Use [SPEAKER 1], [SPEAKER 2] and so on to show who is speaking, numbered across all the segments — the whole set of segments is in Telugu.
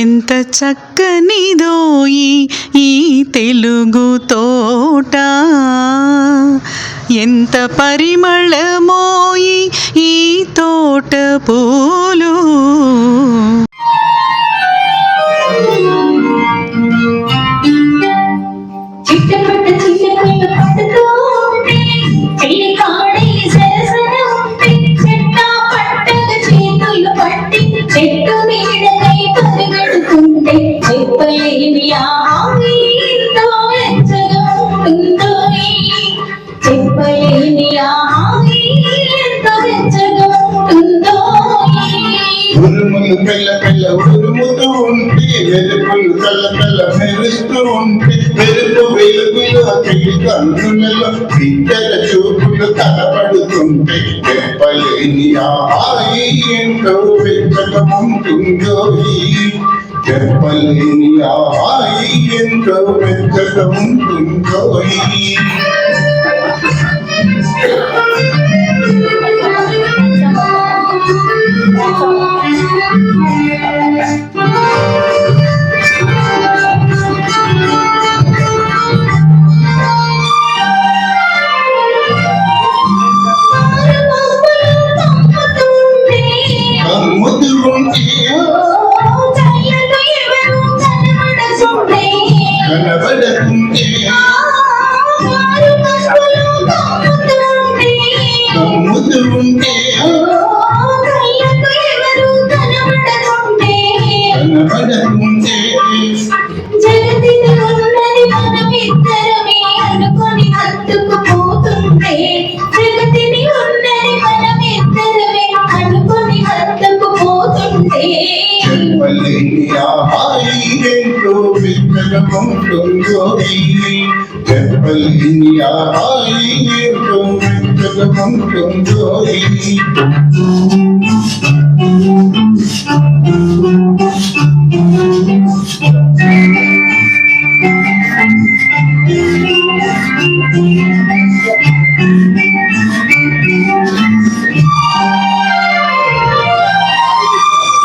[SPEAKER 1] ఎంత చక్కనిదోయి ఈ తెలుగు తోట? ఎంత పరిమళమోయి ఈ తోట పూలు?
[SPEAKER 2] చిట్టపట్ట చిన్నపిల్ల
[SPEAKER 3] మెల్ల మెల్ల ఉరుముతూ ఉంటే వెలుపులు కళ్ళ కళ్ళ మెరుస్తూ ఉంటే వెలుపు వెలుగులో పిల్లి కన్నులలో బిడ్డల చూపులు కనబడుతుంటే చెప్పలేని ఆ హాయి ఎంతో వెచ్చగా ఉంటుందో చెప్పలేని ఆ హాయి ఎంతో వెచ్చగా వెచ్చగా ఉంటుందో ఈ. చెప్పలేని ఆ హాయి ఎంతో వెచ్చగా ఉంటుందో ఈ.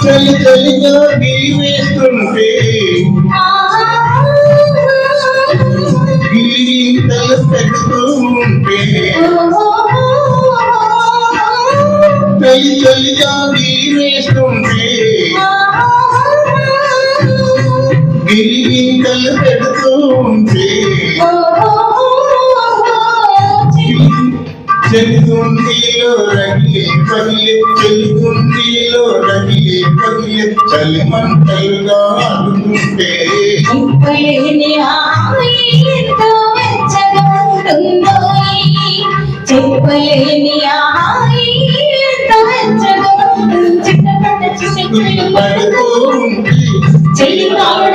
[SPEAKER 3] చలి చలిగా వేస్తుంటే చలి చలిగా వేస్తుంటే గిలిగింతలు పెడుతూ ఉంటే చెల్లుండిలో రగిలే పగిలే చెల్లుండిలో రగిలే పగిలే చలి మంటలుగా అనుకుంటే
[SPEAKER 2] చెప్పలేని చిట్టపట్ట